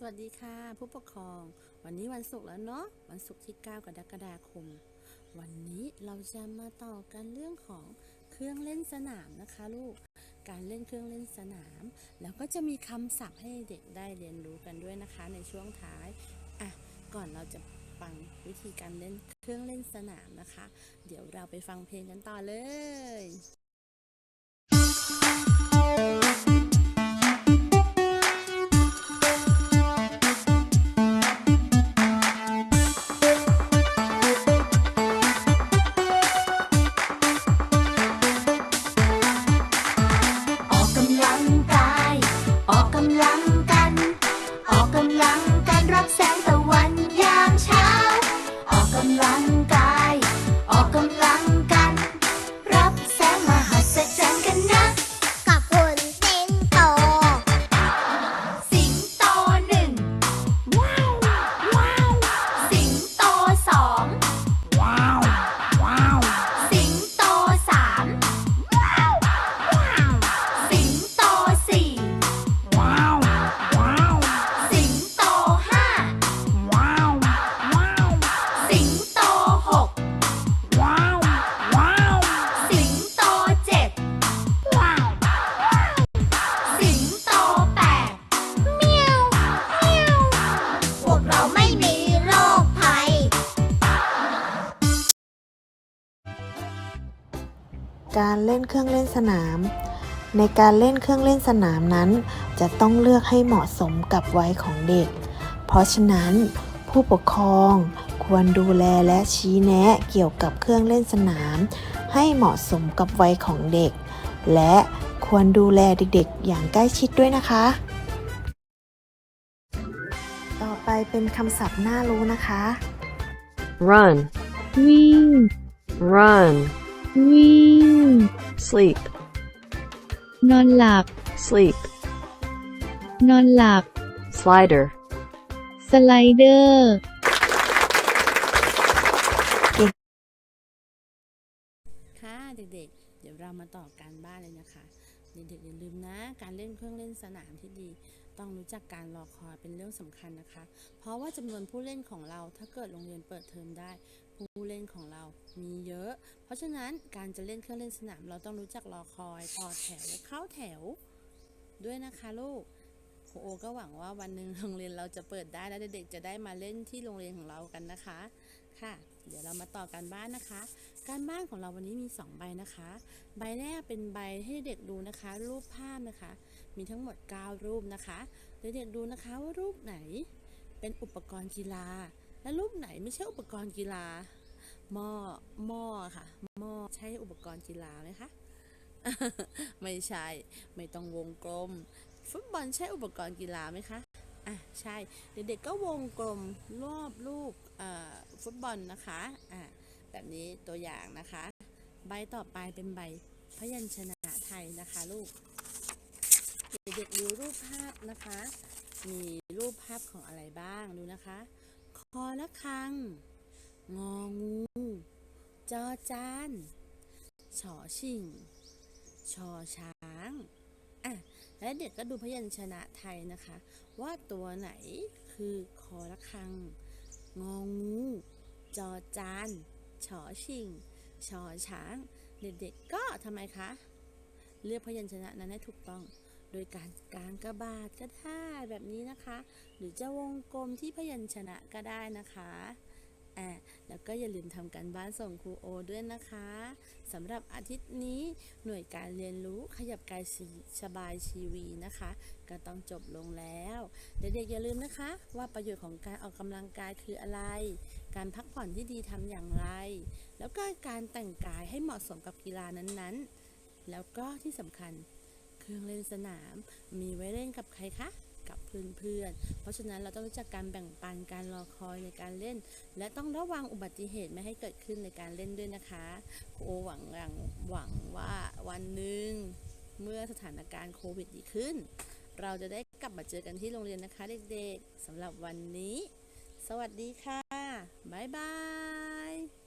สวัสดีค่ะ ผู้ปกครอง วันนี้วันศุกร์แล้วเนาะวันศุกร์ที่ 9 กรกฎาคม วันนี้เราจะมาต่อกันเรื่องของเครื่องเล่นสนามนะคะลูกการเล่นเครื่องเล่นสนาม แล้วก็จะมีคำศัพท์ให้เด็กได้เรียนรู้กันด้วยนะคะ ในช่วงท้ายอะก่อนเราจะฟังวิธีการเล่นเครื่องเล่นสนามนะคะ เดี๋ยวเราไปฟังเพลงกันต่อเลย การเล่นเครื่องเล่นสนาม ในการเล่นเครื่องเล่นสนามนั้น จะต้องเลือกให้เหมาะสมกับวัยของเด็ก เพราะฉะนั้น ผู้ปกครองควรดูแลและชี้แนะเกี่ยวกับเครื่องเล่นสนาม ให้เหมาะสมกับวัยของเด็ก และควรดูแลเด็กๆ อย่างใกล้ชิดด้วยนะคะ ต่อไปเป็นคำศัพท์น่ารู้นะคะ run, วิ่ง run, วิ่ง sleep, นอนหลับ sleep, นอนหลับ slider, สไลเดอร์ค่ะเด็กๆ เดี๋ยวเรามาต่อการบ้านเลยนะคะ เด็กๆอย่าลืมนะ การเล่นเครื่องเล่นสนามที่ดี ต้องรู้จักการรอคอยเป็นเรื่องสำคัญนะคะ เพราะว่าจำนวนผู้เล่นของเราถ้าเกิดโรงเรียนเปิดเทอมได้ ผู้เล่นของเรามีเยอะ เพราะฉะนั้นการจะเล่นเครื่องเล่นสนาม เราต้องรู้จักรอคอยต่อแถวและเข้าแถว ด้วยนะคะลูกครูโอก็หวังว่าวันหนึ่งโรงเรียนเราจะเปิดได้และเด็กๆจะได้มาเล่นที่โรงเรียนของเรากันนะคะ ค่ะ เดี๋ยวเรามาต่อการบ้านนะคะ การบ้านของเราวันนี้มี 2 ใบนะคะ ใบแรกเป็นใบให้เด็กดูนะคะ รูปภาพนะคะ มีทั้งหมด 9 รูปนะคะเด็กดูนะคะว่ารูปไหนเป็นอุปกรณ์กีฬา และรูปไหนไม่ใช่อุปกรณ์กีฬาหม้อหม้อค่ะหม้อใช้อุปกรณ์กีฬาไหมคะไม่ใช่ ไม่ต้องวงกลม ฟุตบอลใช่อุปกรณ์กีฬาไหมคะ อะใช่ เด็กๆก็วงกลมรอบลูกฟุตบอลนะคะอะแบบนี้ตัวอย่างนะคะ ใบต่อไปเป็นใบพยัญชนะไทยนะคะลูก เด็กๆดูรูปภาพนะคะ มีรูปภาพของอะไรบ้างดูนะคะ คอละคัง งองู จอจาน ฉอชิง ชอช้าง อะและเด็กก็ดูพยัญชนะไทยนะคะ ว่าตัวไหนคือคอละคัง งองู จอจานฉอชิงชอช้าง เด็กๆก็ทำไมคะ เลือกพยัญชนะนั้นให้ถูกต้อง โดยการกางกระบาดก็ได้แบบนี้นะคะ หรือจะวงกลมที่พยัญชนะก็ได้นะคะ อ่าแล้วก็อย่าลืมทำการบ้านส่งครูโอด้วยนะคะสำหรับอาทิตย์นี้หน่วยการเรียนรู้ขยับกายสบายชีวีนะคะ ก็ต้องจบลงแล้ว เด็กๆอย่าลืมนะคะ ว่าประโยชน์ของการออกกำลังกายคืออะไร การพักผ่อนที่ดีทำอย่างไร แล้วก็การแต่งกายให้เหมาะสมกับกีฬานั้นๆ แล้วก็ที่สำคัญเครื่องเล่นสนามมีไว้เล่นกับใครคะ กับเพื่อนๆ เพราะฉะนั้นเราต้องรู้จักการแบ่งปันการรอคอยในการเล่น และต้องระวังอุบัติเหตุไม่ให้เกิดขึ้นในการเล่นด้วยนะคะโอหวังหวังหวังว่าวันหนึ่งเมื่อสถานการณ์โควิดดีขึ้น เราจะได้กลับมาเจอกันที่โรงเรียนนะคะเด็กๆสำหรับวันนี้ สวัสดีค่ะ บ๊ายบาย